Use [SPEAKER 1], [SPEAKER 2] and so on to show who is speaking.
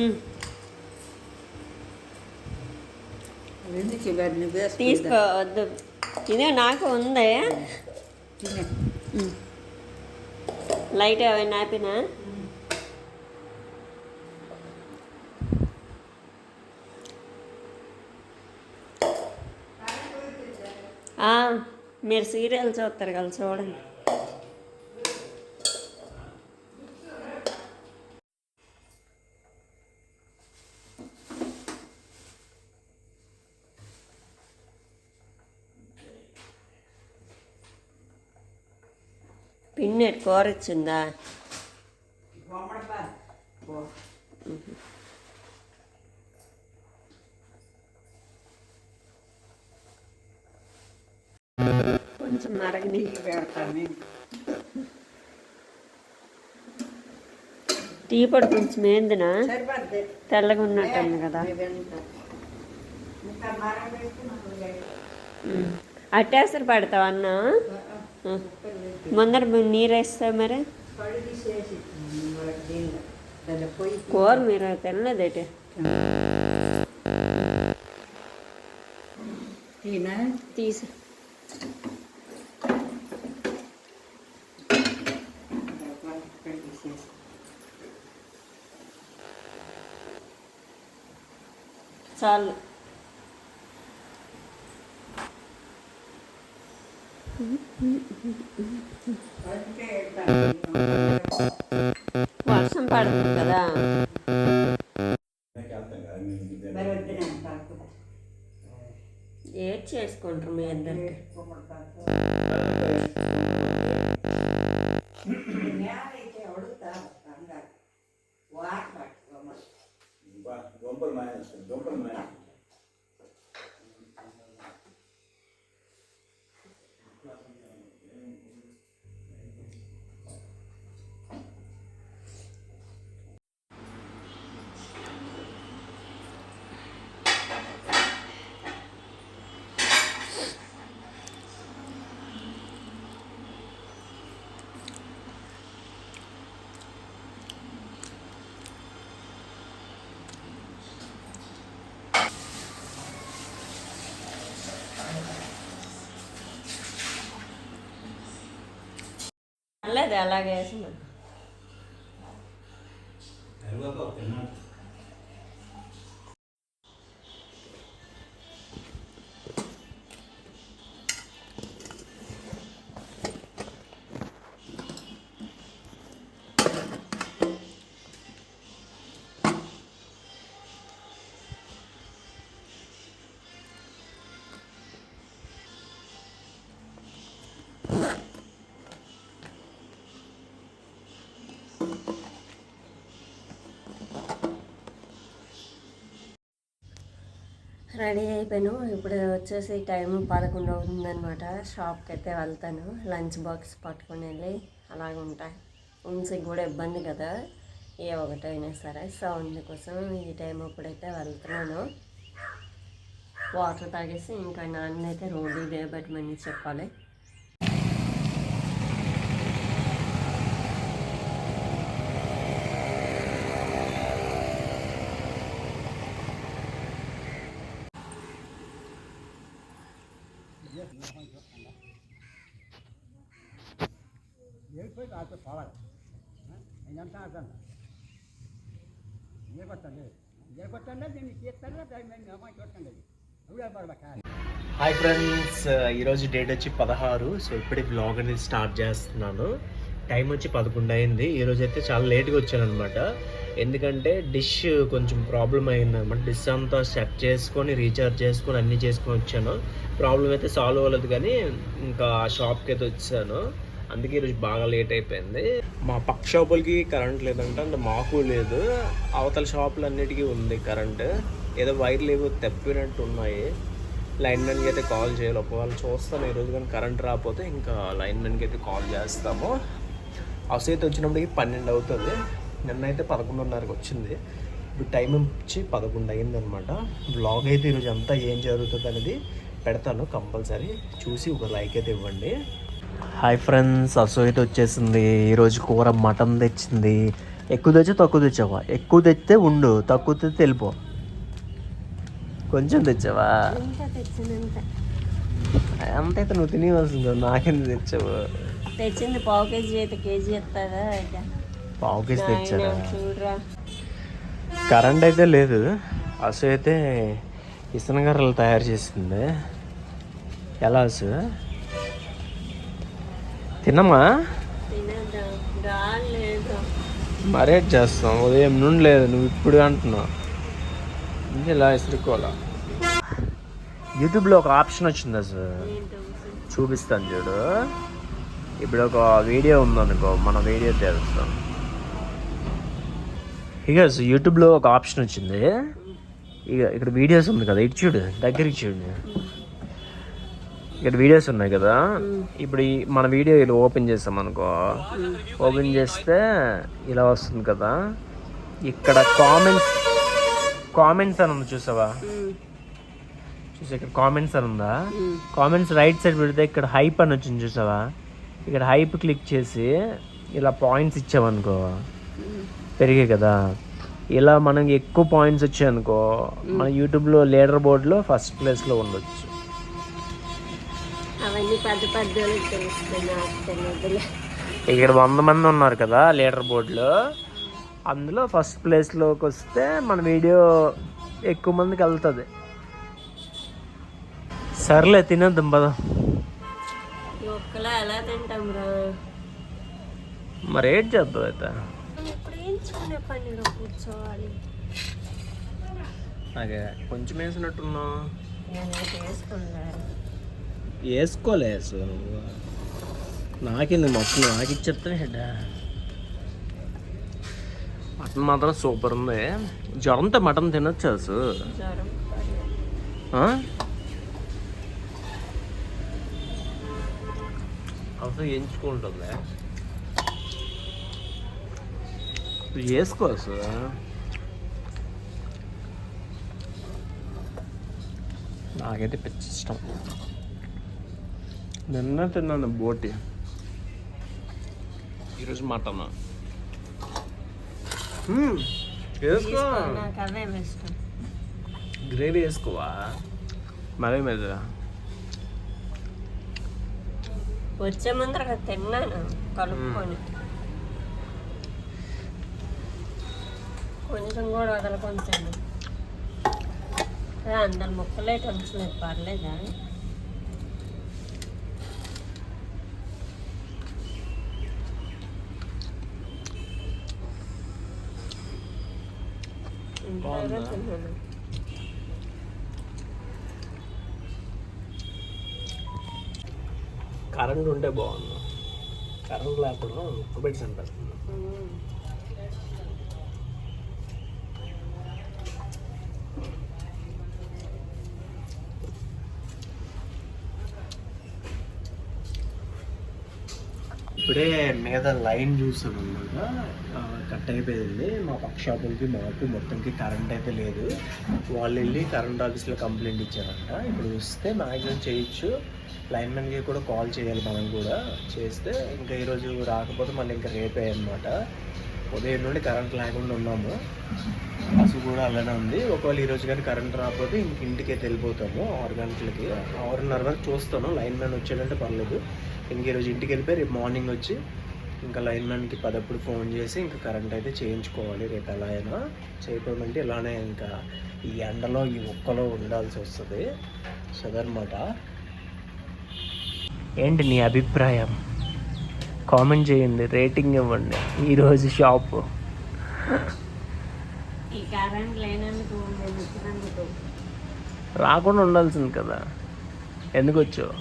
[SPEAKER 1] తీసుకో ఉమ్,
[SPEAKER 2] ఎందుకు ఇవన్నీ వేసుకుందా?
[SPEAKER 1] తీసుకో వద్దు ఇదే నాకు ఉంది. లైట్ ఏమైనా ఆపినా మీరు సీరియల్ చూస్తారు కదా చూడండి పిన్ని కూర.
[SPEAKER 2] పో.
[SPEAKER 1] కొంచెం మరగని
[SPEAKER 2] పెడతాను నేను.
[SPEAKER 1] టీ పొడి కొంచెం ఏందినా. తెల్లగా ఉన్నట్టుంది కదా. అట్టేసరి పెడతావు అన్న
[SPEAKER 2] ఆ, ఆ.
[SPEAKER 1] ముందర నీరు వేస్తా మరి
[SPEAKER 2] కళ్ళు తీసేసి వాళ్ళకి దీనిలో. దాంట్లో పొయ్యి
[SPEAKER 1] కూర మీరు తినలేదేటి
[SPEAKER 2] తీనా
[SPEAKER 1] తీసి
[SPEAKER 2] కళ్ళు తీసేసి
[SPEAKER 1] చాలు వర్షం పడుతుంది కదా.
[SPEAKER 2] మరి
[SPEAKER 1] ఏడ్ చేసుకుంటారు మీ ఇద్దరికి లేదు అలాగే వేసిన రెడీ అయిపోయాను. ఇప్పుడు వచ్చేసి టైం పదకొండు అవుతుందనమాట షాప్కి అయితే వెళ్తాను. లంచ్ బాక్స్ పట్టుకొని వెళ్ళి అలాగ ఉంటాయి ఉంచి కూడా ఇబ్బంది కదా. ఏ ఒకటైనా సరే సో అందుకోసం ఈ టైం అప్పుడైతే వెళ్తున్నాను. వాటర్ తాగేసి ఇంకా నాన్న అయితే రోడ్డు దేబెట్టమని చెప్పాలి.
[SPEAKER 3] కాకపోతే పోవాలి నేనంతా అంటాను నిలబట్టండి నిలబట్టండి నేను చేస్తాను మేము అమ్మాయి చూడండి అవి
[SPEAKER 4] హాయ్ ఫ్రెండ్స్ ఈరోజు డేట్ వచ్చి పదహారు సో ఇప్పుడే బ్లాగ్ అనేది స్టార్ట్ చేస్తున్నాను. టైం వచ్చి పదకొండు అయింది. ఈరోజు అయితే చాలా లేట్గా వచ్చాను అనమాట ఎందుకంటే డిష్ కొంచెం ప్రాబ్లం అయింది అనమాట డిష్ అంతా సెట్ చేసుకొని రీఛార్జ్ చేసుకొని అన్నీ చేసుకొని వచ్చాను. ప్రాబ్లం అయితే సాల్వ్ అవ్వలేదు కానీ ఇంకా షాప్కి అయితే వచ్చాను. అందుకే ఈరోజు బాగా లేట్ అయిపోయింది. మా పక్క షాపులకి కరెంట్ లేదంటే అంటే మాకు లేదు. అవతల షాపులన్నిటికీ ఉంది కరెంట్ ఏదో వైర్లు ఏవో తెప్పినట్టు ఉన్నాయి. లైన్ మ్యాన్కి అయితే కాల్ చేయాలి. ఒకవేళ చూస్తాను ఈరోజు కానీ కరెంట్ రాకపోతే ఇంకా లైన్ మ్యాన్కి అయితే కాల్ చేస్తాము. అవసరం వచ్చినప్పటికి పన్నెండు అవుతుంది. నిన్న అయితే పదకొండున్నరకు వచ్చింది. ఇప్పుడు టైం వచ్చి పదకొండు అయింది అనమాట బ్లాగ్ అయితే ఈరోజు అంతా ఏం జరుగుతుంది అనేది పెడతాను కంపల్సరీ. చూసి ఒక లైక్ అయితే ఇవ్వండి. హాయ్ ఫ్రెండ్స్ అసో అయితే వచ్చేసింది. ఈరోజు కూర మటన్ తెచ్చింది. ఎక్కువ తెచ్చా తక్కువ తెచ్చావా? ఎక్కువ తెస్తే ఉండు తక్కువ తెస్తే వెళ్ళిపో. కొంచెం తెచ్చావా? అంతైతే నువ్వు తినేవలసింది కదా, నాకెందుకు తెచ్చావు?
[SPEAKER 1] తెచ్చింది పావు కేజీ అయితే కేజీ ఎత్తాదా
[SPEAKER 4] పావు కేజీ తెచ్చారా కరెంట్ అయితే లేదు. అసు అయితే ఇసనగర్రలు తయారు చేసింది. ఎలా అసు? తినమ్మా
[SPEAKER 1] తినేద్దాం గాలి లేదు
[SPEAKER 4] మరే చేస్తాం ఉదయం నుండి లేదు నువ్వు ఇప్పుడు అంటున్నావు. ఇలా ఇసురుకోవాలా? యూట్యూబ్లో ఒక ఆప్షన్ వచ్చింది అసలు
[SPEAKER 1] ఏంటో
[SPEAKER 4] చూపిస్తాను చూడు. ఇప్పుడు ఒక వీడియో ఉందనుకో మన వీడియో తెలుస్తాం ఇక యూట్యూబ్లో ఒక ఆప్షన్ వచ్చింది. ఇక ఇక్కడ వీడియోస్ ఉంది కదా ఇటు చూడు దగ్గరికి చూడు. ఇక్కడ వీడియోస్ ఉన్నాయి కదా. ఇప్పుడు ఈ మన వీడియో ఇలా ఓపెన్ చేస్తాం అనుకో. ఓపెన్ చేస్తే ఇలా వస్తుంది కదా. ఇక్కడ కామెంట్స్ కామెంట్స్ అని ఉంది చూసావా? చూసా ఇక్కడ కామెంట్స్ అని ఉందా? కామెంట్స్ రైట్ సైడ్ పెడితే ఇక్కడ హైప్ అని వచ్చింది చూసావా? ఇక్కడ హైప్ క్లిక్ చేసి ఇలా పాయింట్స్ ఇచ్చామనుకో పెరిగాయి కదా. ఇలా మనకి ఎక్కువ పాయింట్స్ వచ్చాయనుకో మన యూట్యూబ్లో లీడర్ బోర్డులో ఫస్ట్ ప్లేస్లో ఉండొచ్చు.
[SPEAKER 1] పెద్ద పెద్ద
[SPEAKER 4] ఇక్కడ వంద మంది ఉన్నారు కదా లీడర్ బోర్డులో. అందులో ఫస్ట్ ప్లేస్లోకి వస్తే మన వీడియో ఎక్కువ మందికి వెళ్తుంది. సర్లే తినేద్దాం పదం. మరి ఏం చేద్దాం అయితే? అదే కొంచెం వేసినట్టున్నావు వేసుకోలే నువ్వు. నాకేంది మొత్తం నాకు ఇచ్చేస్తాను హెడ్ మటన్ మాత్రం సూపర్ ఉంది. జ్వరంతో మటన్ తినొచ్చు? అసలు ఎంచుకుంటుంది. వేసుకో అసలు నాకైతే పిచ్చి ఇష్టం. నిన్న తిన్నాను బోటి. ఈరోజు మటన్. వేసుకో. గ్రేవీ వేసుకోవా? మరే మీద.
[SPEAKER 1] వచ్చే ముందర తిన్నాను కలుపుకొని. కొంచెం కూడా వదలకొని తిన్నాను అందరు ముక్కలే ఉంచలేదు పర్లేదా?
[SPEAKER 4] కరెంట్ ఉంటే బాగుంది కరెంట్ లేకుండా ఉక్కబెట్టి సెంటర్. ఇప్పుడే మీద లైన్ చూసాను అనమాట కట్ అయిపోయింది. మా పక్క షాపులకి మాకు మొత్తంకి కరెంట్ అయితే లేదు. వాళ్ళు వెళ్ళి కరెంట్ ఆఫీస్లో కంప్లైంట్ ఇచ్చారంట. ఇప్పుడు వస్తే మ్యాక్సిమం చేయొచ్చు. లైన్మెన్కి కూడా కాల్ చేయాలి మనం కూడా. చేస్తే ఇంకా ఈరోజు రాకపోతే మళ్ళీ ఇంకా రేపే అనమాట ఉదయం నుండి కరెంట్ లేకుండా ఉన్నాము. అసలు కూడా అలానే ఉంది. ఒకవేళ ఈరోజు కానీ కరెంట్ రాకపోతే ఇంక ఇంటికి వెళ్ళిపోతాము ఆరు గంటలకి ఆరున్నర వరకు చూస్తాను. లైన్ మ్యాన్ వచ్చాడంటే పర్లేదు. ఇంక ఈరోజు ఇంటికి వెళ్ళిపోయి రేపు మార్నింగ్ వచ్చి ఇంకా లైన్ మ్యాన్కి పదప్పుడు ఫోన్ చేసి ఇంకా కరెంట్ అయితే చేయించుకోవాలి. రేపు ఎలా అయినా చేయకపోమంటే ఇలానే ఇంకా ఈ ఎండలో ఈ ఒక్కలో ఉండాల్సి వస్తుంది. సో అదనమాట ఏంటి నీ అభిప్రాయం? కామెంట్ చేయండి రేటింగ్ ఇవ్వండి. ఈరోజు షాపు. రాకుండా ఉండాల్సింది కదా. ఎందుకు వచ్చావు?